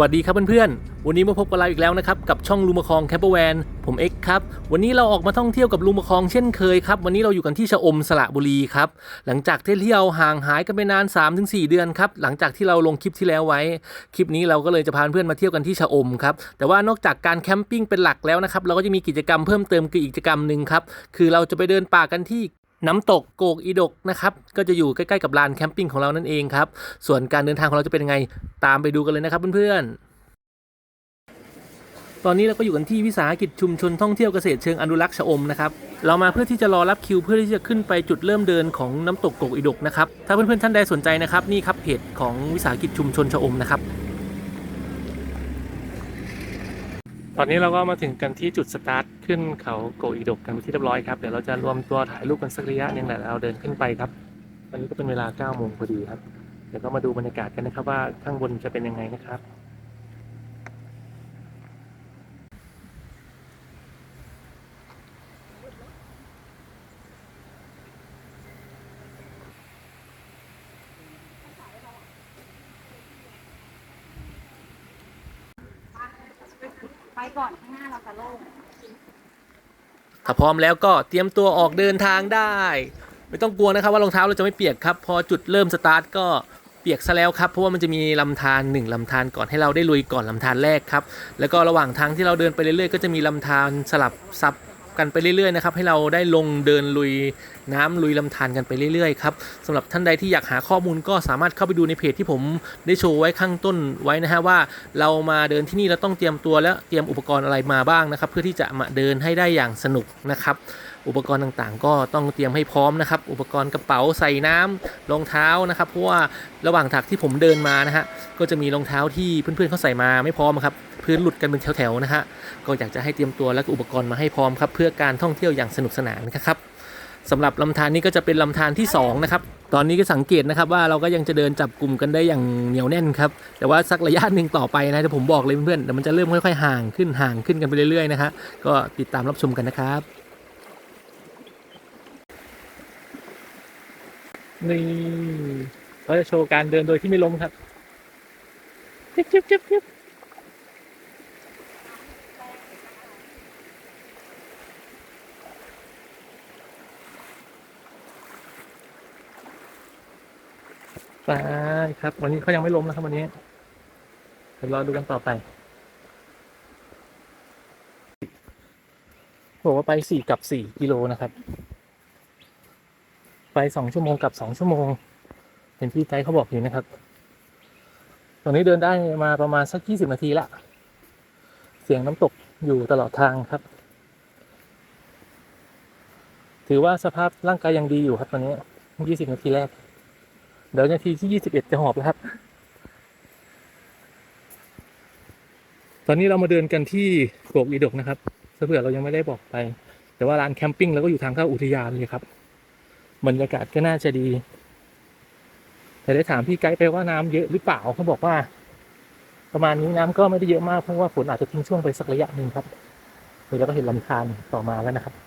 วัสดีครับเพื่อนๆ วันนี้มาพบกับเราอีกแล้วนะครับกับช่องลูมคองแคปเปอร์แวนผมเอ็กครับ วันนี้เราออกมาท่องเที่ยวกับลูมคองเช่นเคยครับ วันนี้เราอยู่กันที่ชะอมสระบุรีครับ หลังจากที่เราห่างหายกันไปนาน 3-4 เดือนครับ หลังจากที่เราลงคลิปที่แล้วไว้ คลิปนี้เราก็เลยจะพาเพื่อนมาเที่ยวกันที่ชะอมครับ แต่ว่านอกจากการแคมปิ้งเป็นหลักแล้วนะครับ เราก็จะมีกิจกรรมเพิ่มเติมคืออีกกิจกรรมหนึ่งครับ คือเราจะไปเดินป่ากันที่ น้ำตกโกกอีดกนะครับก็จะอยู่ใกล้ๆกับลานแคมปิ้งของเรานั่นเองครับส่วนการเดินทางของเราจะเป็นยังไงตามไปดูกันเลยนะครับเพื่อนๆตอนนี้เราก็อยู่กันที่วิสาหกิจชุมชนท่องเที่ยวเกษตรเชิงอนุรักษ์ชะอมนะครับเรามาเพื่อที่จะรอรับคิวเพื่อที่จะขึ้นไปจุดเริ่มเดินของน้ำตกโกกอีดกนะครับถ้าเพื่อนๆท่านใดสนใจนะครับนี่ครับเพจของวิสาหกิจชุมชนชะอมนะครับ ตอนนี้เราก็มาถึงกันที่จุดสตาร์ทขึ้นเขาโกอีดกกันเป็นที่เรียบร้อยครับ เดี๋ยวเราจะรวมตัวถ่ายรูปกันสักระยะหนึงแหละแล้วเราเดินขึ้นไปครับตอนนี้ก็เป็นเวลา9โมงพอดีครับ เดี๋ยวก็มาดูบรรยากาศกันนะครับว่าข้างบนจะเป็นยังไงนะครับ ก่อนข้างหน้าเราจะโล่งถ้าพร้อมแล้วก็เตรียมตัวออกเดินทางได้ ไม่ต้องกลัวนะครับว่ารองเท้าเราจะไม่เปียกครับ พอจุดเริ่มสตาร์ทก็เปียกซะแล้วครับเพราะว่ามันจะมีลำธารหนึ่งลำธารก่อนให้เราได้ลุยก่อนลำธารแรกครับแล้วก็ระหว่างทางที่เราเดินไปเรื่อยๆก็จะมีลำธารสลับซับ กันไปเรื่อยๆนะครับให้เราได้ลงเดินลุยน้ำลุยลำธารกันไปเรื่อยๆครับสำหรับท่านใดที่อยากหาข้อมูลก็สามารถเข้าไปดูในเพจที่ผมได้โชว์ไว้ข้างต้นไว้นะฮะว่าเรามาเดินที่นี่เราต้องเตรียมตัวและเตรียมอุปกรณ์อะไรมาบ้างนะครับเพื่อที่จะมาเดินให้ได้อย่างสนุกนะครับอุปกรณ์ต่างๆ ก็ต้องเตรียมให้พร้อมนะครับ อุปกรณ์กระเป๋าใส่น้ำรองเท้านะครับเพราะว่าระหว่างทางที่ผมเดินมานะฮะก็จะมีรองเท้าที่เพื่อนๆเขาใส่มาไม่พร้อมครับ พื้นหลุดกันเป็นแถวๆนะฮะก็อยากจะให้เตรียมตัวและก็อุปกรณ์มาให้พร้อมครับเพื่อการท่องเที่ยวอย่างสนุกสนานนะครับสำหรับลำธารนี้ก็จะเป็นลำธารที่สองนะครับตอนนี้ก็สังเกตนะครับว่าเราก็ยังจะเดินจับกลุ่มกันได้อย่างเหนียวแน่นครับแต่ว่าสักระยะหนึ่งต่อไปนะเดี๋ยวผมบอกเลยเพื่อนๆเดี๋ยวมันจะเริ่มค่อยๆห่างขึ้นห่างขึ้นกันไปเรื่อยๆนะฮะก็ติดตามรับชมกันนะครับนี่เราจะโชว์การเดินโดยที่ไม่ล้มครับจิ๊บจิ๊บจิ๊บ จิ๊บไปครับ วันนี้เขายังไม่ล้มนะครับวันนี้เดี๋ยวรอดูกันต่อไปบอกว่าไปสี่กับสี่กิโลนะครับ ไปสองชั่วโมงกับสองชั่วโมง เห็นพี่ไกด์เขาบอกอยู่นะครับ ตรงนี้เดินได้มาประมาณสักยี่สิบนาทีละ เสียงน้ำตกอยู่ตลอดทางครับ ถือว่าสภาพร่างกายยังดีอยู่ครับตอนนี้ยี่สิบนาทีแรก เดี๋ยวนาทีที่ยี่สิบเอ็ดจะหอบแล้วครับ ตอนนี้เรามาเดินกันที่โกกอีดกนะครับเผื่อเรายังไม่ได้บอกไป แต่ว่าร้านแคมปิ้งเราก็อยู่ทางเข้าอุทยานเลยครับบรรยากาศก็น่าจะดี แต่ได้ถามพี่ไกด์ไปว่าน้ำเยอะหรือเปล่าเขาบอกว่า ประมาณนี้น้ำก็ไม่ได้เยอะมากเพราะว่าฝนอาจจะทิ้งช่วงไปสักระยะหนึ่งครับเดี๋ยวเราก็เห็นลำธารต่อมาแล้วนะครับ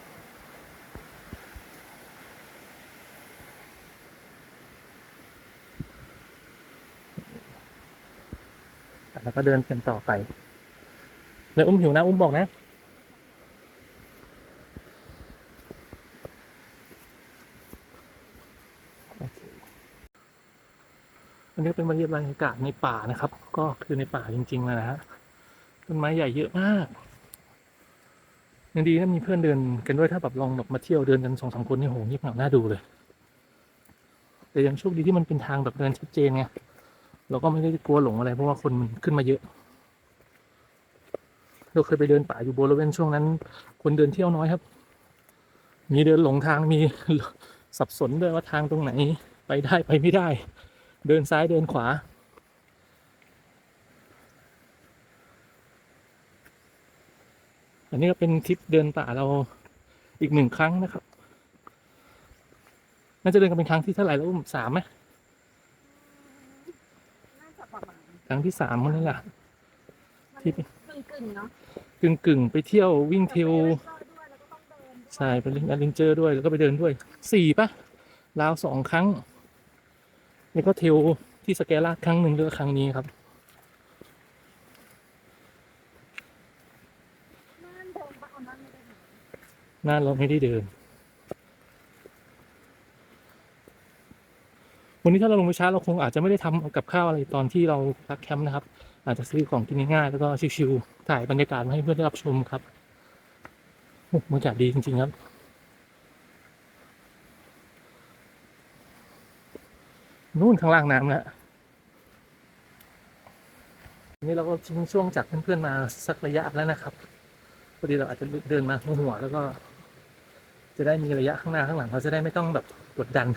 แล้วก็เดินกันต่อไปเลยอุ้มหิวนะ อุ้มบอกนะ อันนี้เป็นบรรยากาศในป่านะครับ ก็คือในป่าจริงๆเลยนะฮะ ต้นไม้ใหญ่เยอะมากยังดีนะมีเพื่อนเดินกันด้วยถ้าแบบลองแบบมาเที่ยวเดินกันสองสามคนนี่โหเงียบเหงาน่าดูเลย แต่ยังโชคดีที่มันเป็นทางแบบเดินชัดเจนไง เราก็ไม่ได้กลัวหลงอะไร เพราะว่าคนมันขึ้นมาเยอะ เราเคยไปเดินป่าอยู่บริเวณช่วงนั้น คนเดินเที่ยวน้อยครับ มีเดินหลงทางมีสับสนด้วยว่าทางตรงไหน ไปได้ไปไม่ได้ เดินซ้ายเดินขวา อันนี้ก็เป็นทริปเดินป่าเราอีกหนึ่งครั้งนะครับ น่าจะเดินกันเป็นครั้งที่เท่าไหร่แล้วสามไหม ครั้งที่สามมั้งนี่แหละที่กึ่งกึ่งเนาะกึ่งๆไปเที่ยววิ่งเทลใช่ไปเล่นอดเวเจอร์ด้วยแล้วก็ไปเดินด้วยสี่ปะลาวสองครั้งแล้วก็เทลที่สแกลาครั้งหนึ่งด้วยครั้งนี้ครับน่านเราไม่ได้เดิน วันนี้ถ้าเราลงไปช้าเราคงอาจจะไม่ได้ทำกับข้าวอะไรตอนที่เราพักแคมป์นะครับ อาจจะซื้อของกินง่ายๆแล้วก็ชิวๆถ่ายบรรยากาศมาให้เพื่อนได้รับชมครับบรรยากาศดีจริงๆครับนู่นข้างล่างน้ำแล้ววันนี้เราก็ทิ้งช่วงจากเพื่อนๆมาสักระยะแล้วนะครับพอดีเราอาจจะเดินมาหัวแล้วก็ จะได้มีระยะข้างหน้าข้างหลังเราจะได้ไม่ต้องแบบกดดัน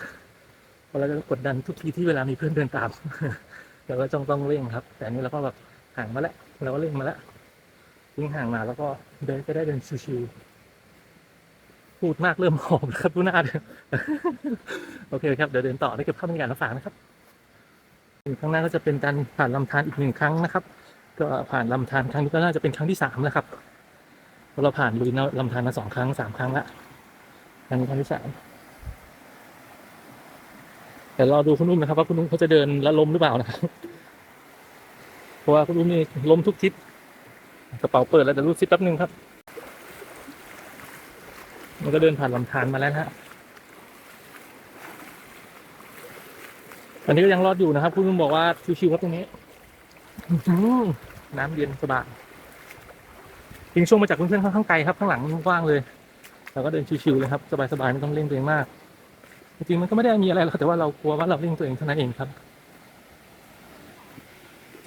เราจะกดดันทุกทีที่เวลามีเพื่อนเดินตามเราก็ต้องต้องเร่งครับ แต่นี้เราก็แบบห่างมาแล้วเราก็เร่งมาแล้วยิ่งห่างมาแล้วก็เดินก็ได้เดินชิวๆพูดมากเริ่มหอบแล้วครับดูหน้าเดินโอเคครับเดี๋ยวเดินต่อได้เก็บภาพบรรยากาศมาฝากนะครับข้างหน้าก็จะเป็นการผ่านลำธารอีกหนึ่งครั้งนะครับ ก็ผ่านลำธารครั้งนี้ก็น่าจะเป็นครั้งที่สามแล้วครับเราะเราผ่านลุยลำธารมาสองครั้งสามครั้งละครั้งนี้ครั้งที่สาม แต่รอดูคุณนุ่มนะครับ ว่าคุณนุ่มเขาจะเดินแล้วล้มหรือเปล่านะครับเพราะว่าคุณนุ่มนี่ล้มทุกทิศกระเป๋าเปิดแล้วเดี๋ยวรูดซิปแป๊บนึงครับ มันก็เดินผ่านลำธารมาแล้วนะฮะอันนี้ก็ยังรอดอยู่นะครับ คุณลุงบอกว่าชิวๆครับตรงนี้อื้อหือน้ำเย็นสบายทิ้งช่วงมาจากเพื่อนๆค่อนข้างไกลครับ ข้างหลังกว้างเลยเราก็เดินชิวๆเลยครับ สบายๆไม่ต้องเร่งตัวเองมาก จริงมันก็ไม่ได้มีอะไรหรอกแต่ว่าเรากลัวว่าเราเร่งตัวเองเท่านั้นเองครับ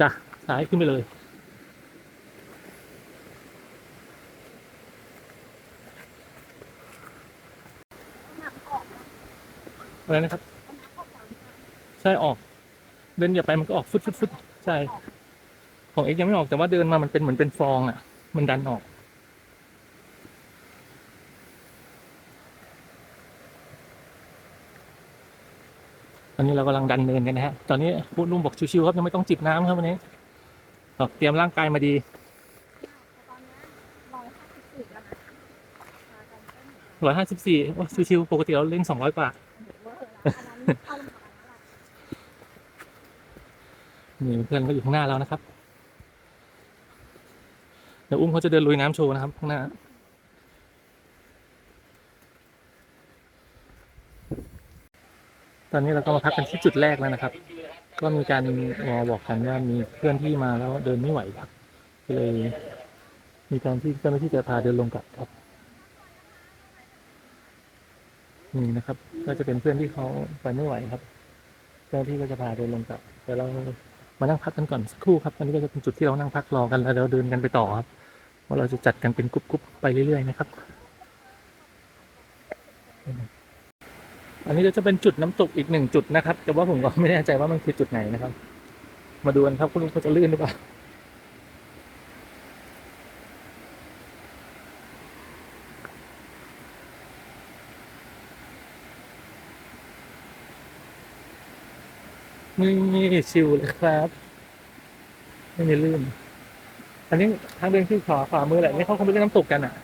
จ้ะสายขึ้นไปเลยอะไรนะครับ ใช่ออก เดินอย่าไปมันก็ออกฟุดฟุดฟุดใช่ ของเอ็กยังไม่ออกแต่ว่าเดินมามันเป็นเหมือนเป็นฟองอะ มันดันออก ตอนนี้เรากำลังดันเนินกันนะฮะ ตอนนี้พูดนุ่มบอกชิวๆครับยังไม่ต้องจิบน้ำครับวันนี้บอกเตรียมร่างกายมาดี ร้อยห้าสิบสี่วนะพากันเต้นร้อยห้าสิบสี่ชิวๆปกติเราเล่นสองร้อยกว่า นี่เพื่อนก็อยู่ข้างหน้าแล้วนะครับ เดี๋ยวอุ้มเขาจะเดินลุยน้ำโชว์นะครับข้างหน้า อนนี้เราก็มาพักกันที่จุดแรกแล้วนะครับ ก็มีการวอบอกกันว่ามีเพื่อนที่มาแล้วเดินไม่ไหวครับก็เลย มีการที่เจ้าหน้าที่จะพาเดินลงกลับครับนี่นะครับ ก็จะเป็นเพื่อนที่เขาไปไม่ไหวครับ เจ้าหน้าที่ก็จะพาเดินลงกลับเดี๋ยวเรามานั่งพักกันก่อนสักครู่ครับอันนี้ก็จะเป็นจุดที่เรานั่งพักรอกันแล้วเดี๋ยวเดินกันไปต่อครับว่าเราจะจัดกันเป็นกรุ๊ปๆไปเรื่อยๆนะครับ อันนี้ก็จะเป็นจุดน้ำตกอีกหนึ่งจุดนะครับ แต่ว่าผมก็ไม่แน่ใจว่ามันคือจุดไหนนะครับ มาดูกันครับคุณลุงเขาจะลื่นหรือเปล่านี่ชิวเลยครับ ไม่มีลื่น อันนี้ทางเดินคือขวาขวามือแหละนี่เขาคงไปเล่นน้ำตกกันอะ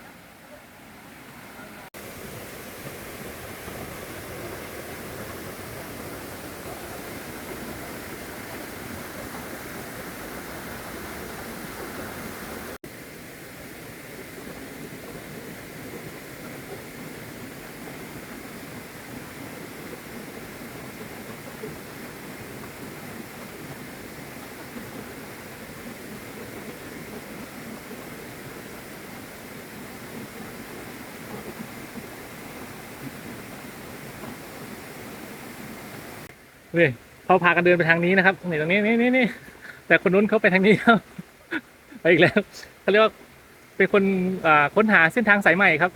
เว้ยเขาพากันเดินไปทางนี้นะครับนี่ตรงนี้นี่นี่นี่แต่คนนู้นเขาไปทางนี้ครับไปอีกแล้วเขาเรียกว่าเป็นคนอ่าค้นหาเส้นทางสายใหม่ครับ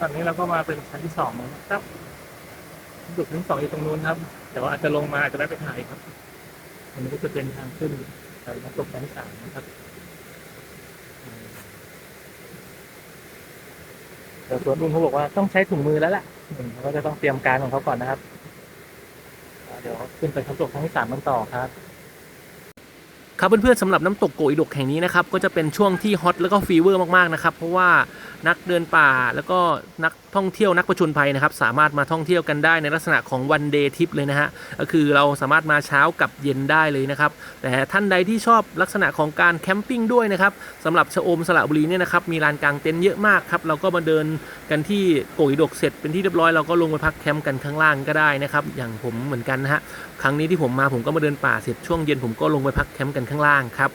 ตอนนี้เราก็มาเป็นชั้นที่สองแล้วนะครับจุดชั้นสองอยู่ตรงนู้นครับแต่ว่าอาจจะลงมาอาจจะได้ไปถ่ายครับอันนี้ก็จะเป็นทางขึ้นไปน้ำตกชั้นสามนะครับแต่สวนลุงเขาบอกว่าต้องใช้ถุงมือแล้วล่ะเขาก็จะต้องเตรียมการของเขาก่อนนะครับ เดี๋ยวขึ้นไปชั้นตกครั้งที่สามกันต่อครับ ครับเพื่อนๆสำหรับน้ำตกโกอิดกแห่งนี้นะครับก็จะเป็นช่วงที่ฮอตแล้วก็ฟีเวอร์มากๆนะครับเพราะว่านักเดินป่าแล้วก็นักท่องเที่ยวนักประชนภัยนะครับสามารถมาท่องเที่ยวกันได้ในลักษณะของวันเดย์ทริปเลยนะฮะก็คือเราสามารถมาเช้ากับเย็นได้เลยนะครับแต่ท่านใดที่ชอบลักษณะของการแคมปิ้งด้วยนะครับสำหรับชะอมสระบุรีเนี่ยนะครับมีลานกลางเต็นท์เยอะมากครับเราก็มาเดินกันที่โกอิดกเสร็จเป็นที่เรียบร้อยเราก็ลงไปพักแคมป์กันข้างล่างก็ได้นะครับอย่างผมเหมือนกันนะฮะครั้งนี้ที่ผมมาผมก็มาเดินป่าเสร็จช่วงเย็นผมก็ลงไปพักแคมป์กันข้างล่างครับ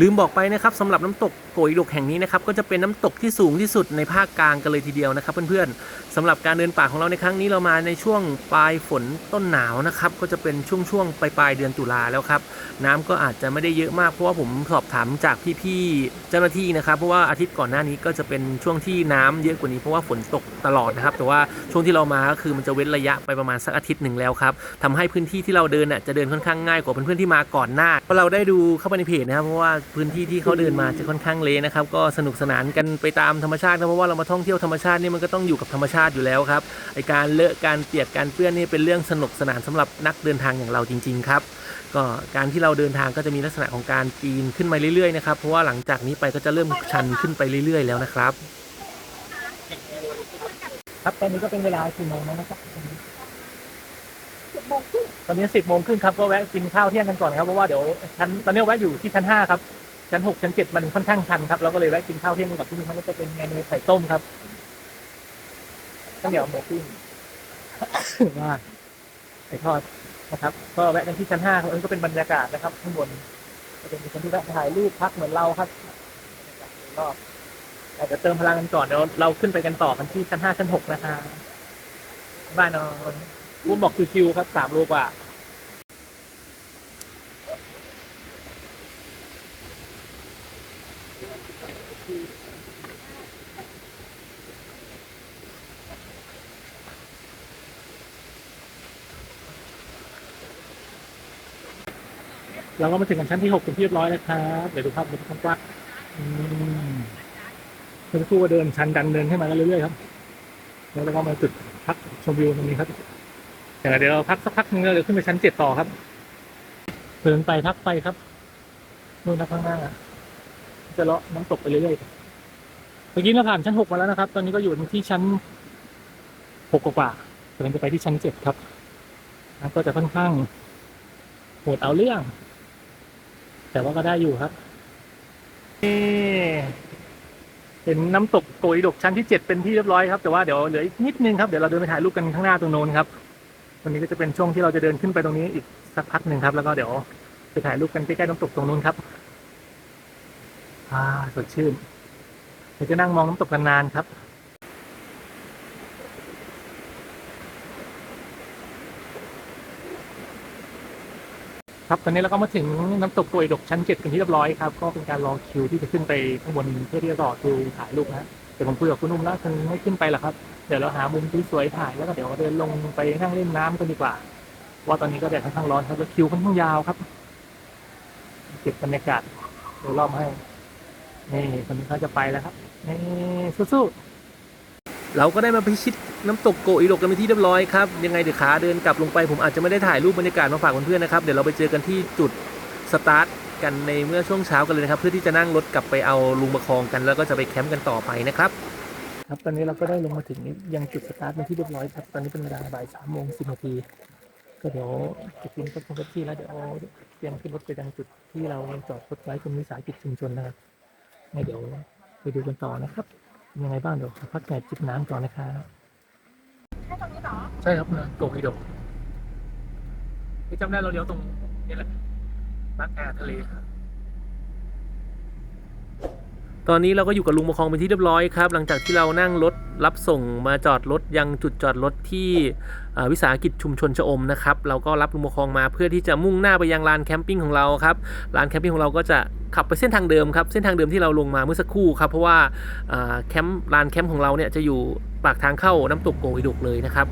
ลืมบอกไปนะครับสำหรับน้ำตกโกยดกแห่งนี้นะครับก็จะเป็นน้ำตกที่สูงที่สุดในภาคกลางกันเลยทีเดียวนะครับ เพื่อนๆสำหรับการเดินป่าของเราในครั้งนี้เรามาในช่วงปลายฝนต้นหนาวนะครับก็จะเป็นช่วงช่วงปลายปลายเดือนตุลาแล้วครับน้ำก็อาจจะไม่ได้เยอะมากเพราะว่าผมสอบถามจากพี่ๆเจ้าหน้าที่นะครับเพราะว่าอาทิตย์ก่อนหน้านี้ก็จะเป็นช่วงที่น้ำเยอะกว่านี้เพราะว่าฝนตกตลอดนะครับแต่ว่าช่วงที่เรามาก็คือมันจะเว้นระยะไปประมาณสักอาทิตย์หนึ่งแล้วครับทำให้พื้นที่ที่เราเดินน่ะจะเดินค่อนข้างง่ายกว่าเพื่อนๆที่มาก่อนหน้าเพราะเราได้ดูเข้าไปในเพจนะครับเพราะว่าพื้นที่ที่เขาเดินมาจะค่อนข้างเละนะครับ ก็สนุกสนานกันไปตามธรรมชาตินะเพราะว่าเรามาท่องเที่ยวธรรมชาตินี่มันก็ต้องอยู่กับธรรมชาติอยู่แล้วครับไอการเลอะการเปียกการเปื้อนนี่เป็นเรื่องสนุกสนานสำหรับนักเดินทางอย่างเราจริง ๆ ครับก็การที่เราเดินทางก็จะมีลักษณะของการปีนขึ้นมาเรื่อยๆนะครับเพราะว่าหลังจากนี้ไปก็จะเริ่มชันขึ้นไปเรื่อย ๆ แล้วนะครับ ครับตอนนี้ก็เป็นเวลากี่โมงแล้วนะครับ สิบโมงครึ่งตอนนี้สิบโมงครึ่งครับก็แวะกินข้าวเที่ยงกันก่อนครับเพราะว่าเดี๋ยวชั้นตอนนี้แวะอยู่ที่ชั้นห้าครับชั้นหกชั้นเจ็ดมันค่อนข้างชันครับเราก็เลยแวะกินข้าวเที่ยงกันกับที่นี่มันก็จะเป็นเมนูไข่ต้มครับข้าวเหนียวหมูปิ้งว่าไข่ทอดนะครับ ก็แวะกันที่ชั้นห้าครับอันนี้ก็เป็นบรรยากาศนะครับ ข้างบนก็เป็นชั้นที่แวะถ่ายรูปพักเหมือนเราครับรอบแต่เดี๋ยวเติมพลังกันก่อนเดี๋ยวเราขึ้นไปกันต่อกันที่ชั้นห้าชั้นหกนะคะบ้านนอน บุ้มบอกคิวๆครับสามโลกว่าเราก็มาถึงกันชั้นที่หกเป็นที่เรียบร้อยแล้วครับเดี๋ยวดูภาพบนกว้างๆอืมเมื่อสักครู่ก็เดินชันดันเดินขึ้นมาเรื่อยๆครับ แล้วเราก็มาจุดพักชมวิวตรงนี้ครับ เดี๋ยวเดี๋ยวเราพักสักพักนึงแล้วเดี๋ยวขึ้นไปชั้นเจ็ดต่อครับเดินไปพักไปครับนู่นนะข้างหน้าจะเลาะน้ำตกไปเรื่อยๆเมื่อกี้เราผ่านชั้นหกมาแล้วนะครับ ตอนนี้ก็อยู่ที่ชั้นหกกว่าๆกำลังจะไปที่ชั้นเจ็ดครับน้ำก็จะค่อนข้างโหดเอาเรื่อง แต่ว่าก็ได้อยู่ครับนี่เป็นน้ำตกโกยดกชั้นที่เจ็ดเป็นที่เรียบร้อยครับ แต่ว่าเดี๋ยวเหลืออีกนิดนึงครับ เดี๋ยวเราเดินไปถ่ายรูปกันข้างหน้าตรงโน้นครับ วันนี้ก็จะเป็นช่วงที่เราจะเดินขึ้นไปตรงนี้อีกสักพักหนึ่งครับ แล้วก็เดี๋ยวไปถ่ายรูปกันใกล้ๆน้ำตกตรงนู้นครับ อ่าสดชื่นเดี๋ยวจะนั่งมองน้ำตกกันนานครับครับตอนนี้เราก็มาถึงน้ำตกกวยดกชั้นเจ็ดเป็นที่เรียบร้อยครับ ก็เป็นการรอคิวที่จะขึ้นไปข้างบนเพื่อที่จะต่อคิวถ่ายรูปนะ ดี๋ยวผมคุยกับคุณนุ่มแล้วคงไม่ขึ้นไปหรอกครับ เดี๋ยวเราหามุมที่สวยถ่ายแล้วก็เดี๋ยวเดินลงไปนั่งเล่นน้ำกันดีกว่า ว่าตอนนี้ก็แดดค่อนข้างร้อนครับแล้วคิวค่อนข้างยาวครับ เก็บบรรยากาศโดยรอบให้นี่คนนี้เขาจะไปแล้วครับนี่สู้ๆเราก็ได้มาพิชิตน้ำตกโกอิโดกกันไปที่เรียบร้อยครับยังไงเดี๋ยวขาเดินกลับลงไปผมอาจจะไม่ได้ถ่ายรูปบรรยากาศมาฝากเพื่อนๆนะครับเดี๋ยวเราไปเจอกันที่จุดสตาร์ท กันในเมื่อช่วงเช้ากันเลยนะครับ เพื่อที่จะนั่งรถกลับไปเอาลุงประคองกัน แล้วก็จะไปแคมป์กันต่อไปนะครับครับตอนนี้เราก็ได้ลงมาถึงยังจุดสตาร์ทเป็นที่เรียบร้อยครับตอนนี้เป็นเวลาบ่ายสามโมงสิบนาทีก็เดี๋ยวจะกินกับคุณที่แล้วเดี๋ยวเตรียมขึ้นรถไปยังจุดที่เราจอดรถไว้ตรงวิสาหกิจชุมชนนะครับให้เดี๋ยวไปดูกันต่อนะครับเป็นยังไงบ้างเดี๋ยวขอพักแดดจิบน้ำก่อนนะครับแค่ตรงนี้เหรอใช่ครับนะโกกิโดกที่จำได้เราเลี้ยวตรงนี่แหละ ร้านแอร์ทะเลครับ ตอนนี้เราก็อยู่กับลุงประคองเป็นที่เรียบร้อยครับ หลังจากที่เรานั่งรถรับส่งมาจอดรถยังจุดจอดรถที่วิสาหกิจชุมชนชะอมนะครับ เราก็รับลุงประคองมาเพื่อที่จะมุ่งหน้าไปยังลานแคมปิ้งของเราครับลานแคมปิ้งของเราก็จะขับไปเส้นทางเดิมครับเส้นทางเดิมที่เราลงมาเมื่อสักครู่ครับเพราะว่าแคมป์ลานแคมป์ของเราเนี่ยจะอยู่ปากทางเข้าน้ำตกโกอิดุกเลยนะครับ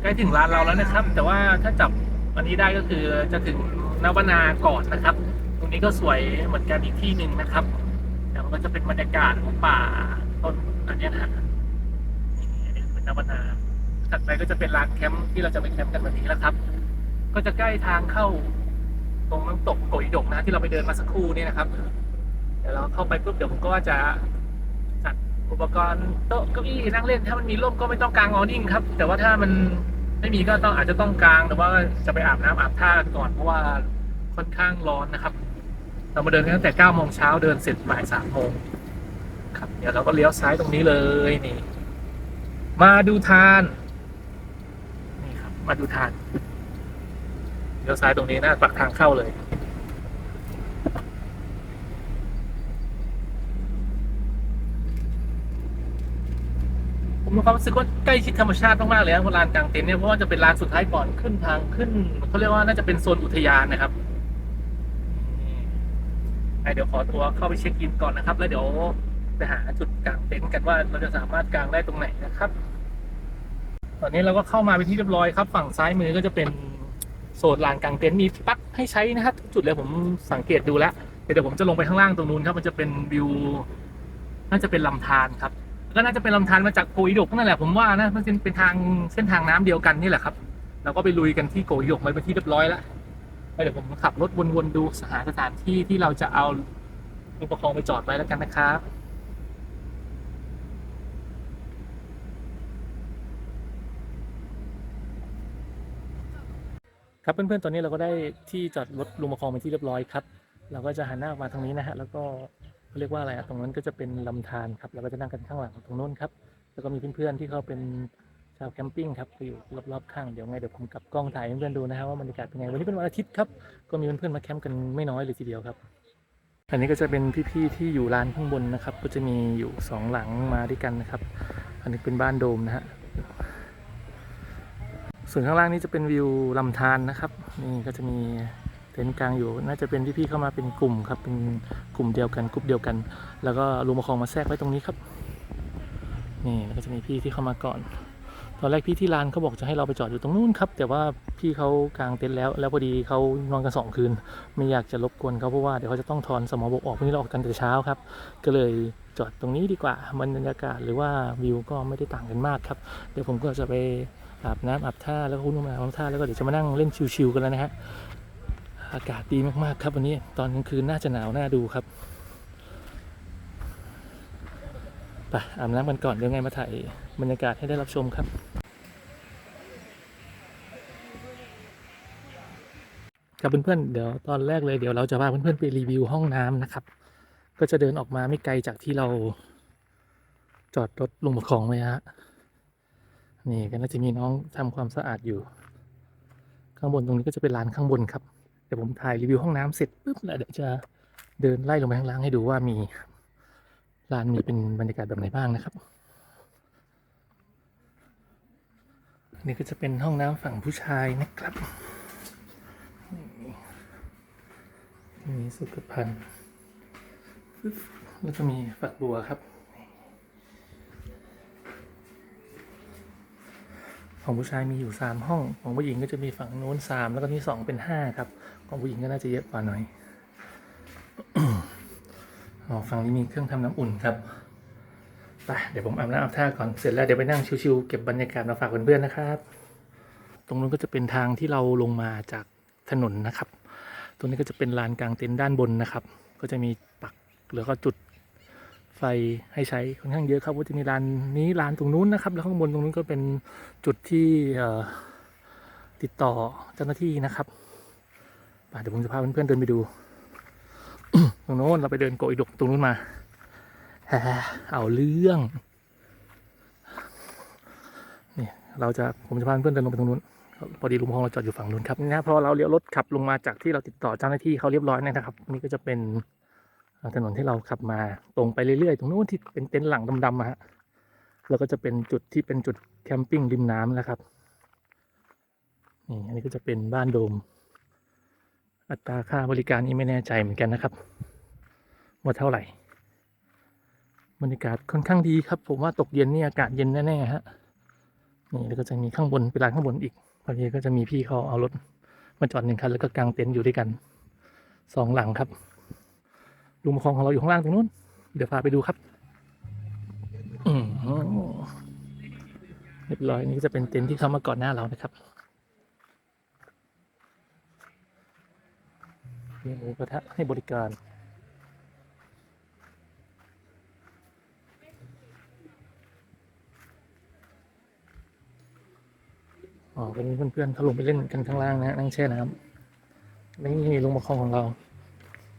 ใกล้ถึงร้านเราแล้วนะครับ แต่ว่าถ้าจับวันนี้ได้ก็คือจะถึงนวนากก่อนนะครับ ตรงนี้ก็สวยเหมือนกันอีกที่หนึ่งนะครับแต่มันก็จะเป็นบรรยากาศของป่าต้นอันเนี้ยนะนี่เป็นนวนาถัดไปก็จะเป็นร้านแคมป์ที่เราจะไปแคมป์กันวันนี้แล้วครับ ก็จะใกล้ทางเข้าตรงน้ำตกโกยดกนะที่เราไปเดินมาสักครู่นี่นะครับ เดี๋ยวเราเข้าไปปุ๊บเดี๋ยวผมก็จะจัด อุปกรณ์โต๊ะเก้าอี้นั่งเล่น ถ้ามันมีร่มก็ไม่ต้องกางออนิ่งครับ แต่ว่าถ้ามันไม่มีก็ต้องอาจจะต้องกางแต่ว่าจะไปอาบน้ำอาบท่าก่อนเพราะว่าค่อนข้างร้อนนะครับ เรามาเดินกันตั้งแต่9โมงเช้าเดินเสร็จบ่าย3โมงครับเดี๋ยวเราก็เลี้ยวซ้ายตรงนี้เลยนี่ มาดูทานนี่ครับ มาดูทานเลี้ยวซ้ายตรงนี้นะปักทางเข้าเลย มมีความรู้สึกว่าใกล้ชิดธรรมชาติมากๆเลยครับลานกลางเต็นท์เนี่ยเพราะว่าจะเป็นลานสุดท้ายก่อนขึ้นทางขึ้นเขาเรียกว่าน่าจะเป็นโซนอุทยานนะครับนี่เดี๋ยวขอตัวเข้าไปเช็คอินก่อนนะครับ แล้วเดี๋ยวไปหาจุดกลางเต็นท์กันว่าเราจะสามารถกลางได้ตรงไหนนะครับ ตอนนี้เราก็เข้ามาเป็นที่เรียบร้อยครับ ฝั่งซ้ายมือก็จะเป็นโซนลานกลางเต็นท์มีปลั๊กให้ใช้นะครับทุกจุดเลยผมสังเกตดูแล้วเดี๋ยวผมจะลงไปข้างล่างตรงนู้นครับ มันจะเป็นวิวน่าจะเป็นลำธารครับ ก็น่าจะเป็นลำธารมาจากโกยดกนั่นแหละผมว่านะมันเป็นทางเส้นทางน้ำเดียวกันนี่แหละครับเราก็ไปลุยกันที่โกยดกไปเป็นที่เรียบร้อยแล้วเดี๋ยวผมขับรถวนๆดูหาสถานที่ที่เราจะเอาอุปกรณ์ไปจอดไว้แล้วกันนะครับครับเพื่อนๆ ตอนนี้เราก็ได้ที่จอดรถลุงมะคองเป็นที่เรียบร้อยครับ เราก็จะหันหน้าออกมาทางนี้นะฮะ แล้วก็ เขาเรียกว่าอะไรอะตรงนั้นก็จะเป็นลำธารครับเราก็จะนั่งกันข้างหลังตรงโน้นครับ แล้วก็มีเพื่อนๆที่เขาเป็นชาวแคมปิ้งครับอยู่รอบๆข้าง เดี๋ยวไงเดี๋ยวผมกลับกล้องถ่ายให้เพื่อนๆดูนะครับว่าบรรยากาศเป็นไง วันนี้เป็นวันอาทิตย์ครับ ก็มีเพื่อนๆมาแคมป์กันไม่น้อยเลยทีเดียวครับ อันนี้ก็จะเป็นพี่ๆที่อยู่ลานข้างบนนะครับ ก็จะมีอยู่สองหลังมาด้วยกันนะครับ อันนี้เป็นบ้านโดมนะฮะ ส่วนข้างล่างนี่จะเป็นวิวลำธารนะครับ นี่ก็จะมี ต็นท์กลางอยู่ น่าจะเป็นพี่ๆเข้ามาเป็นกลุ่มครับ เป็นกลุ่มเดียวกันกลุ่มเดียวกัน แล้วก็ลุงมาคองมาแทรกไว้ตรงนี้ครับ นี่แล้วก็จะมีพี่ที่เข้ามาก่อน ตอนแรกพี่ที่ร้านเขาบอกจะให้เราไปจอดอยู่ตรงนู้นครับ แต่ว่าพี่เขากางเต็นท์แล้ว แล้วพอดีเขานอนกันสองคืน ไม่อยากจะรบกวนเขาเพราะว่าเดี๋ยวเขาจะต้องถอนสมอบกออกพรุ่งนี้เราออกกันแต่เช้าครับ ก็เลยจอดตรงนี้ดีกว่าบรรยากาศหรือว่าวิวก็ไม่ได้ต่างกันมากครับ เดี๋ยวผมก็จะไปอาบน้ำอาบท่าแล้วก็คุณนุ่มอาบท่าแล้วก็เดี๋ยวจะมานั่งเล่นชิวๆกันแล้วนะฮะ อากาศดีมากๆครับวันนี้ตอนกลางคืนน่าจะหนาวน่าดูครับไปอาบน้ำกันก่อนเดี๋ยวไงมาถ่ายบรรยากาศให้ได้รับชมครับ ครับเพื่อนๆเดี๋ยวตอนแรกเลยเดี๋ยวเราจะพาเพื่อนๆไปรีวิวห้องน้ำนะครับ ก็จะเดินออกมาไม่ไกลจากที่เราจอดรถลงมาของเลยฮะนี่ก็น่าจะมีน้องทำความสะอาดอยู่ ข้างบนตรงนี้ก็จะเป็นร้านข้างบนครับ เดี๋ยวผมถ่ายรีวิวห้องน้ำเสร็จปุ๊บแล้วเดี๋ยวจะเดินไล่ลงไปข้างล่างให้ดูว่ามีร้านมีเป็นบรรยากาศแบบไหนบ้างนะครับ นี่ก็จะเป็นห้องน้ำฝั่งผู้ชายนะครับนี่มีสุขภัณฑ์แล้วก็มีฝักบัวครับของผู้ชายมีอยู่สามห้อง ของผู้หญิงก็จะมีฝั่งโน้นสามแล้วก็ที่สองเป็นห้าครับ ของผู้หญิงก็น่าจะเยอะกว่าหน่อยอ๋อฝั่งนี้มีเครื่องทำน้ำอุ่นครับไปเดี๋ยวผมอาบน้ำอาบท่าก่อนเสร็จแล้วเดี๋ยวไปนั่งชิวๆเก็บบรรยากาศมาฝากเพื่อนๆนะครับ ตรงนู้นก็จะเป็นทางที่เราลงมาจากถนนนะครับ ตรงนี้ก็จะเป็นลานกลางเต็นท์ด้านบนนะครับ ก็จะมีปักแล้วก็จุดไฟให้ใช้ค่อนข้างเยอะครับ ว่าจะมีลานนี้ลานตรงนู้นนะครับ แล้วข้างบนตรงนู้นก็เป็นจุดที่ติดต่อเจ้าหน้าที่นะครับ เดี๋ยวผมจะพาเพื่อนๆเดินไปดู ตรงโน้นเราไปเดินโกยดกตรงนู้นมาแฮะเอาเรื่องนี่เราจะผมจะพาเพื่อนเดินลงไปตรงนู้นพอดีลุงพงเราจอดอยู่ฝั่งนู้นครับนี่นะพอเราเลี้ยวรถขับลงมาจากที่เราติดต่อเจ้าหน้าที่เขาเรียบร้อยนะครับ นี่ก็จะเป็นถนนที่เราขับมาตรงไปเรื่อยๆ ตรงนู้นที่เป็นเต็นท์หลังดำๆอะฮะแล้วก็จะเป็นจุดที่เป็นจุดแคมปิ้งริมน้ำนะครับนี่อันนี้ก็จะเป็นบ้านโดม อัตราค่าบริการนี่ไม่แน่ใจเหมือนกันนะครับว่าเท่าไหร่ บรรยากาศค่อนข้างดีครับ ผมว่าตกเย็นนี่อากาศเย็นแน่ๆฮะนี่แล้วก็จะมีข้างบนเป็นร้านข้างบนอีกพอดีก็จะมีพี่เขาเอารถมาจอดหนึ่งคันแล้วก็กางเต็นท์อยู่ด้วยกันสองหลังครับลุงประคองของเราอยู่ข้างล่างตรงนู้น เดี๋ยวพาไปดูครับอืมเรียบร้อยนี่จะเป็นเต็นท์ที่เขามาก่อนหน้าเรานะครับ มีหมูกระทะให้บริการ อ๋อวันนี้เพื่อนๆเขาลงไปเล่นกันข้างล่างนะนั่งแช่น้ำนี่ลุงมาคลองของเรา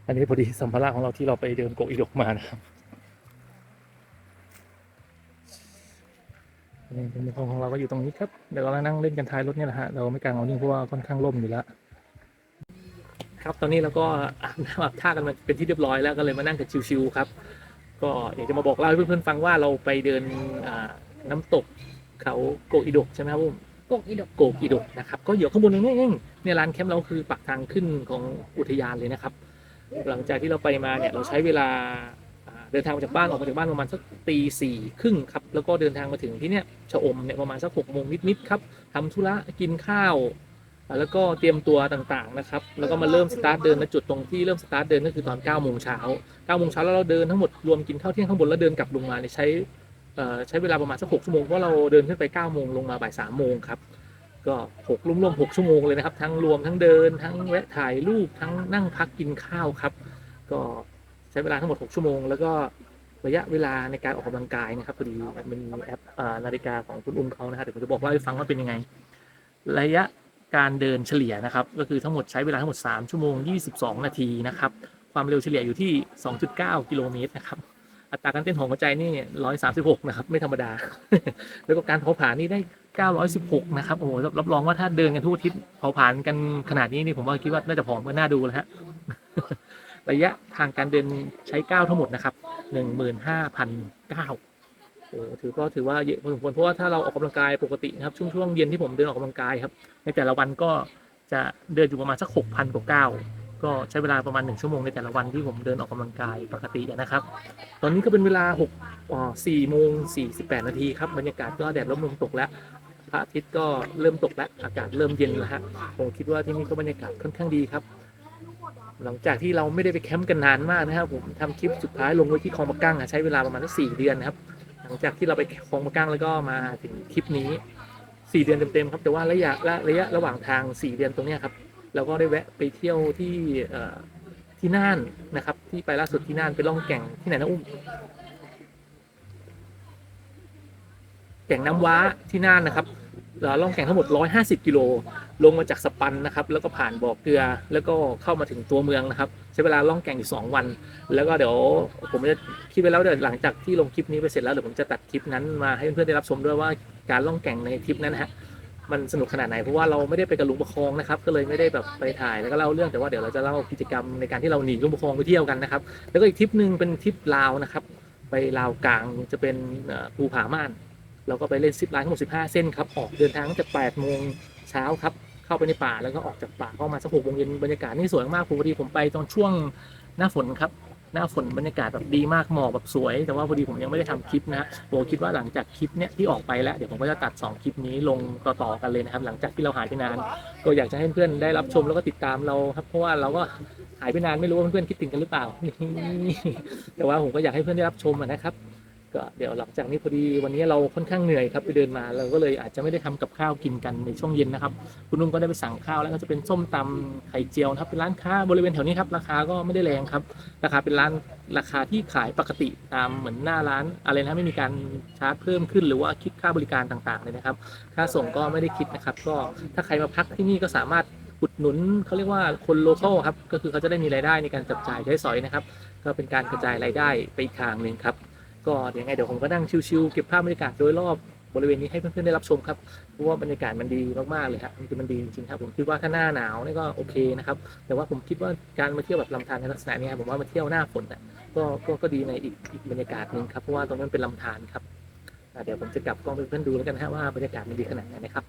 อันนี้พอดีสัมภาระของเราที่เราไปเดินโกอีดกมานะครับนี่ลุงมาคลองของเราก็อยู่ตรงนี้ครับ เดี๋ยวเรานั่งเล่นกันท้ายรถเนี่ยแหละฮะ เราไม่กางเอานิ่งเพราะว่าค่อนข้างร่มอยู่แล้ว ครับตอนนี้เราก็อาบน้ำอาบท่ากันมาเป็นที่เรียบร้อยแล้วก็เลยมานั่งกันชิวๆครับ ก็อยากจะมาบอกเล่าให้เพื่อนๆฟังว่าเราไปเดินอ่าน้ำตกเขาโกกอีดกใช่ไหมครับผมกกอีดกโกกิโดะนะครับก็อยู่ข้างบนนี่เองเนี่ยร้านแคมป์เราคือปักทางขึ้นของอุทยานเลยนะครับ หลังจากที่เราไปมาเนี่ยเราใช้เวลาอ่าเดินทางมาจากบ้านออกมาจากบ้านประมาณสักตีสี่ครึ่งครับแล้วก็เดินทางมาถึงที่เนี่ยชะอมเนี่ยประมาณสักหกโมงนิดๆครับทำธุระกินข้าวอ่า แล้วก็เตรียมตัวต่างๆนะครับ แล้วก็มาเริ่มสตาร์ทเดินณจุดตรงที่เริ่มสตาร์ทเดินก็คือตอน9ก้าโมงเช้าเก้าโมงเช้าแล้วเราเดินทั้งหมดรวมกินข้าวเที่ยงข้างบนแล้วเดินกลับลงมาเนี่ยใช้ใช้เวลาประมาณสักหกชั่วโมงเพราะเราเดินขึ้นไป9ก้าโมงลงมาบ่ายสามโมงครับก็หกรวมๆหกชั่วโมงเลยนะครับ ทั้งรวมทั้งเดิน ทั้งแวะถ่ายรูปทั้งนั่งพักกินข้าวครับ ก็ใช้เวลาทั้งหมด 6 ชั่วโมง แล้วก็ระยะเวลาในการออกกำลังกายนะครับพอดีมันมีแอปนาฬิกาของคุณอุ้มเขานะครับเดี๋ยวผมจะบอกเล่าให้ฟังว่าเป็นยังไง ระยะ การเดินเฉลี่ยนะครับ ก็คือทั้งหมดใช้เวลาทั้งหมด 3 ชั่วโมง 22 นาทีนะครับ ความเร็วเฉลี่ยอยู่ที่ 2.9 กิโลเมตรนะครับ อัตราการเต้นของหัวใจนี่ 136 นะครับ ไม่ธรรมดา แล้วก็การเผาผลาญนี่ได้ 916 นะครับ โอ้โห รับรองว่าถ้าเดินกันทุกอาทิตย์เผาผลาญกันขนาดนี้นี่ผมว่าคิดว่าน่าจะผอมก็น่าดูแล้วฮะ ระยะทางการเดินใช้ก้าทั้งหมดนะครับ 15,000ก้า โอ้ถือก็ถือว่าเยอะพอสมควรเพราะว่าถ้าเราออกกำลังกายปกตินะครับช่วงช่วงเย็นที่ผมเดินออกกำลังกายครับ ในแต่ละวันก็จะเดินอยู่ประมาณสัก6,000กว่าก้าวก็ใช้เวลาประมาณ1ชั่วโมงในแต่ละวันที่ผมเดินออกกำลังกายปกตินะครับ ตอนนี้ก็เป็นเวลา6อ่า4โมง48นาทีครับบรรยากาศก็แดดร่มลมตกแล้วพระอาทิตย์ก็เริ่มตกแล้วอากาศเริ่มเย็นแล้วฮะผมคิดว่าที่นี่ก็บรรยากาศค่อนข้างดีครับ หลังจากที่เราไม่ได้ไปแคมป์กันนานมากนะครับผมทำคลิปสุดท้ายลงไว้ที่คลองมะกั้งใช้เวลาประมาณสักสี่เดือนนะครับ ลังจากที่เราไปคลองมะกั้งแล้วก็มาถึงคลิปนี้สี่เดือนเต็มๆครับแต่ว่าระยะระระยะระหว่างทางสี่เดือนตรงนี้ครับเราก็ได้แวะไปเที่ยวที่ที่น่านนะครับ ที่ไปล่าสุดที่น่านไปล่องแก่งที่ไหนนะอุ้มแก่งน้ำว้าที่น่านนะครับเอ่อล่องแก่งทั้งหมด 150 กิโล ลงมาจากสปันนะครับ แล้วก็ผ่านบ่อเกลือ แล้วก็เข้ามาถึงตัวเมืองนะครับ ช้เวลาล่องแก่งอยู่2วัน แล้วก็เดี๋ยวผมจะคิดไว้แล้วเดี๋ยวหลังจากที่ลงคลิปนี้ไปเสร็จแล้วเดี๋ยวผมจะตัดคลิปนั้นมาให้เพื่อนๆได้รับชมด้วยว่าการล่องแก่งในทริปนั้นฮะมันสนุกขนาดไหนเพราะว่าเราไม่ได้ไปกับลุงประคองนะครับก็เลยไม่ได้แบบไปถ่ายแล้วก็เล่าเรื่องแต่ว่าเดี๋ยวเราจะเล่ากิจกรรมในการที่เราหนีลุงประคองไปเที่ยวกันนะครับแล้วก็อีกทริปหนึ่งเป็นทริปลาวนะครับไปลาวกลางจะเป็นภูผาม่านเราก็ไปเล่นซิปไลน์ทั้งหมด15 เส้นครับออกเดินทางตั้งแต่8โมงเช้าครับ เข้าไปในป่าแล้วก็ออกจากป่าเข้ามาสักหกโมงเย็นบรรยากาศนี่สวยมากผมพอดีผมไปตอนช่วงหน้าฝนครับหน้าฝนบรรยากาศแบบดีมากหมอกแบบสวย แต่ว่าพอดีผมยังไม่ได้ทำคลิปนะฮะผมคิดว่าหลังจากคลิปเนี้ยที่ออกไปแล้วเดี๋ยวผมก็จะตัด 2 คลิปนี้ลงต่อๆกันเลยนะครับ หลังจากที่เราหายไปนาน ก็อยากจะให้เพื่อนได้รับชมแล้วก็ติดตามเราครับ เพราะว่าเราก็หายไปนานไม่รู้ว่าเพื่อนๆคิดถึงกันหรือเปล่าแต่ว่าผมก็อยากให้เพื่อนได้รับชมนะครับ ก็เดี๋ยวหลังจากนี้พอดีวันนี้เราค่อนข้างเหนื่อยครับไปเดินมาเราก็เลยอาจจะไม่ได้ทำกับข้าวกินกันในช่วงเย็นนะครับ คุณนุ่มก็ได้ไปสั่งข้าวแล้วก็จะเป็นส้มตำไข่เจียวนะครับเป็นร้านค้าบริเวณแถวนี้ครับราคาก็ไม่ได้แรงครับ ราคาเป็นร้านราคาที่ขายปกติตามเหมือนหน้าร้านอะไรนะไม่มีการชาร์จเพิ่มขึ้นหรือว่าคิดค่าบริการต่างๆเลยนะครับ ค่าส่งก็ไม่ได้คิดนะครับ ก็ถ้าใครมาพักที่นี่ก็สามารถอุดหนุนเขาเรียกว่าคนโลเคอลครับก็คือเขาจะได้มีรายได้ในการจับจ่ายใช้สอยนะครับ ก็เป็นการกระจายรายได้ไปอีกทางหนึ่งครับ ก็ยังไงเดี๋ยวผมก็นั่งชิวๆเก็บภาพบรรยากาศโดยรอบบริเวณนี้ให้เพื่อนๆได้รับชมครับเพราะว่าบรรยากาศมันดีมากๆเลยครับมันคือมันดีจริงๆครับผมคิดว่าถ้าหน้าหนาวนี่ก็โอเคนะครับแต่ว่าผมคิดว่าการมาเที่ยวแบบลำธารในลักษณะนี้ผมว่ามาเที่ยวหน้าฝนนะก็ก็ก็ดีในอีกอีกบรรยากาศหนึ่งครับเพราะว่าตรงนั้นเป็นลำธารครับเดี๋ยวผมจะกลับกล้องเพื่อนๆดูแล้วกันนะฮะว่าบรรยากาศมันดีขนาดไหนนะครับ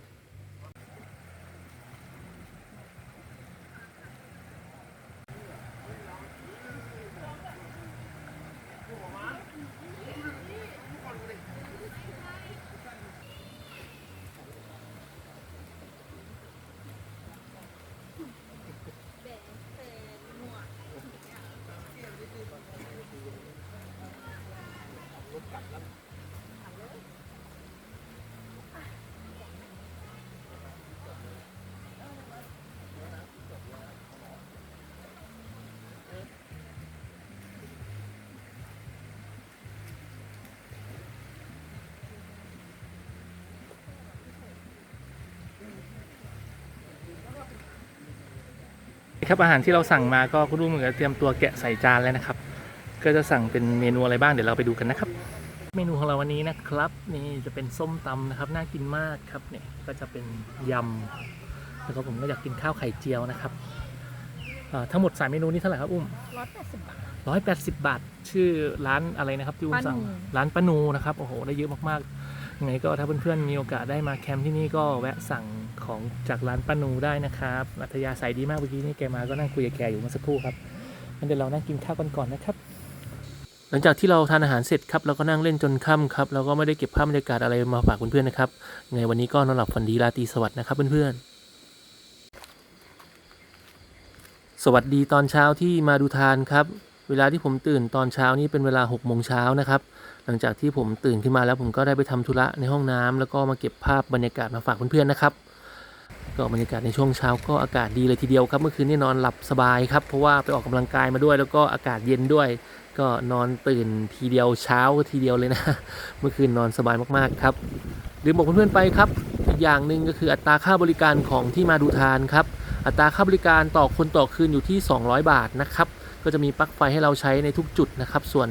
ครับอาหารที่เราสั่งมาก็คุณลุงเหมือนกับเตรียมตัวแกะใส่จานแล้วนะครับ ก็จะสั่งเป็นเมนูอะไรบ้างเดี๋ยวเราไปดูกันนะครับ เมนูของเราวันนี้นะครับนี่จะเป็นส้มตำนะครับน่ากินมากครับเนี่ยก็จะเป็นยำแล้วก็ผมก็อยากกินข้าวไข่เจียวนะครับเอ่อทั้งหมดสามเมนูนี้เท่าไหร่ครับอุ้มร้อยแปดสิบบาทร้อยแปดสิบบาท ชื่อร้านอะไรนะครับที่อุ้มสั่งป้านูร้านป้านูนะครับโอ้โหได้เยอะมากๆยังไงก็ถ้าเพื่อนๆมีโอกาสได้มาแคมป์ที่นี่ก็แวะสั่ง ของจากร้านป้านูได้นะครับอัธยาศัยดีมากเมื่อกี้นี่แกมาก็นั่งคุยกับแกอยู่เมื่อสักครู่ครับงั้นเดี๋ยวเรานั่งกินข้าวกันก่อนนะครับ หลังจากที่เราทานอาหารเสร็จครับเราก็นั่งเล่นจนค่ำครับเราก็ไม่ได้เก็บภาพบรรยากาศอะไรมาฝากเพื่อนๆนะครับไงวันนี้ก็นอนหลับฝันดีราตรีสวัสดิ์นะครับเพื่อนๆสวัสดีตอนเช้าที่มาดูทานครับ เวลาที่ผมตื่นตอนเช้านี้เป็นเวลา6โมงเช้านะครับ หลังจากที่ผมตื่นขึ้นมาแล้วผมก็ได้ไปทำธุระในห้องน้ำแล้วก็มาเก็บภาพบรรยากาศมาฝากเพื่อนๆนะครับ ก็บรรยากาศในช่วงเช้าก็อากาศดีเลยทีเดียวครับ เมื่อคืนนี้นอนหลับสบายครับ เพราะว่าไปออกกำลังกายมาด้วย แล้วก็อากาศเย็นด้วย ก็นอนตื่นทีเดียวเช้าทีเดียวเลยนะ เมื่อคืนนอนสบายมากๆครับลืมบอกเพื่อนๆไปครับอีกอย่างหนึ่งก็คืออัตราค่าบริการของที่มาดูทานครับอัตราค่าบริการต่อคนต่อคืนอยู่ที่ 200 บาทนะครับก็จะมีปลั๊กไฟให้เราใช้ในทุกจุดนะครับ ส่วน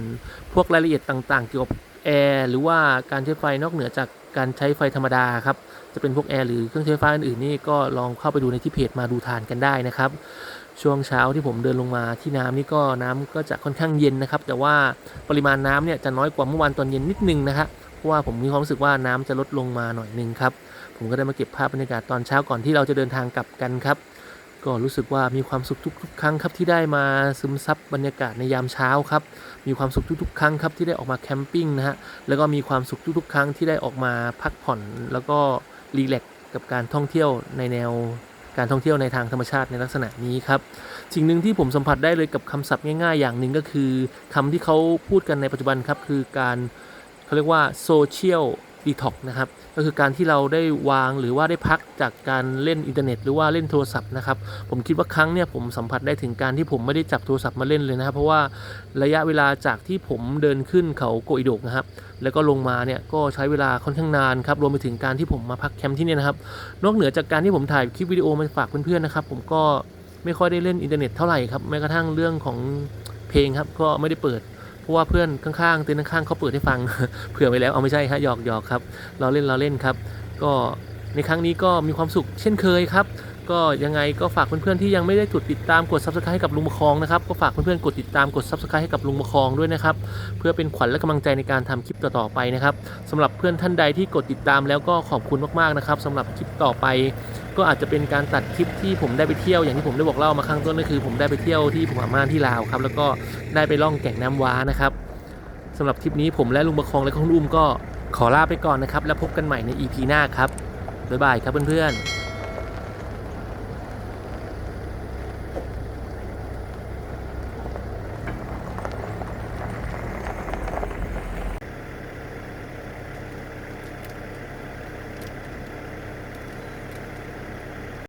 พวกรายละเอียดต่างๆ เกี่ยวกับแอร์หรือว่าการใช้ไฟนอกเหนือจาก การใช้ไฟธรรมดาครับ จะเป็นพวกแอร์หรือเครื่องใช้ไฟฟ้าอื่นๆนี่ก็ลองเข้าไปดูในที่เพจมาดูทานกันได้นะครับ ช่วงเช้าที่ผมเดินลงมาที่น้ำนี่ก็น้ำก็จะค่อนข้างเย็นนะครับ แต่ว่าปริมาณน้ำเนี่ยจะน้อยกว่าเมื่อวานตอนเย็นนิดนึงนะครับเพราะว่าผมมีความรู้สึกว่าน้ำจะลดลงมาหน่อยนึงครับ ผมก็ได้มาเก็บภาพบรรยากาศตอนเช้าก่อนที่เราจะเดินทางกลับกันครับ ก็รู้สึกว่ามีความสุขทุก ๆ ครั้งครับที่ได้มาซึมซับบรรยากาศในยามเช้าครับ มีความสุขทุกๆ ครั้งครับที่ได้ออกมาแคมปิ้งนะฮะ แล้วก็มีความสุขทุกๆ ครั้งที่ได้ออกมาพักผ่อน แล้วก็รีแลกซ์กับการท่องเที่ยวในแนวการท่องเที่ยวในทางธรรมชาติในลักษณะนี้ครับ สิ่งหนึ่งที่ผมสัมผัสได้เลยกับคำศัพท์ง่ายๆ อย่างหนึ่งก็คือคำที่เขาพูดกันในปัจจุบันครับคือการเขาเรียกว่าโซเชียล ดีท็อกนะครับก็คือการที่เราได้วางหรือว่าได้พักจากการเล่นอินเทอร์เน็ต หรือว่าเล่นโทรศัพท์นะครับผมคิดว่าครั้งเนี่ยผมสัมผัสได้ถึงการที่ผมไม่ได้จับโทรศัพท์มาเล่นเลยนะครับเพราะว่าระยะเวลาจากที่ผมเดินขึ้นเขาโกอิโดกนะครับแล้วก็ลงมาเนี่ยก็ใช้เวลาค่อนข้างนานครับรวมไปถึงการที่ผมมาพักแคมป์ที่นี่นะครับนอกเหนือจากการที่ผมถ่ายคลิปวิดีโอมาฝากเพื่อนๆนะครับผมก็ไม่ค่อยได้เล่นอินเทอร์เน็ตเท่าไหร่ครับแม้กระทั่งเรื่องของเพลงครับก็ไม่ได้เปิด ราะว่าเพื่อนข้างๆเต็นท์ข้างๆเขาเปิดให้ฟัง เผื่อไว้แล้วเอาไม่ใช่ฮะหยอกหยอกครับเราเล่นเราเล่นครับ ก็ในครั้งนี้ก็มีความสุขเช่นเคยครับ ก็ยังไงก็ฝากเพื่อนๆที่ยังไม่ได้กดติดตามกด subscribe ให้กับลุงประคองนะครับก็ฝากเพื่อนๆกดติดตามกด subscribe ให้กับลุงประคองด้วยนะครับเพื่อเป็นขวัญและกำลังใจในการทำคลิปต่อๆไปนะครับสำหรับเพื่อนท่านใดที่กดติดตามแล้วก็ขอบคุณมากๆนะครับสำหรับคลิปต่อไป ก็อาจจะเป็นการตัดคลิปที่ผมได้ไปเที่ยวอย่างที่ผมได้บอกเล่ามาข้างต้นก็คือ ผมได้ไปเที่ยวที่ภูผาม่านที่ลาวครับแล้วก็ได้ไปล่องแก่งน้ำว้านะครับสำหรับคลิปนี้ผมและลุงประคองและคุณอุ้มก็ขอลาไปก่อนนะครับ แล้วพบกันใหม่ใน EP หน้าครับบ๊ายบายครับเพื่อนๆ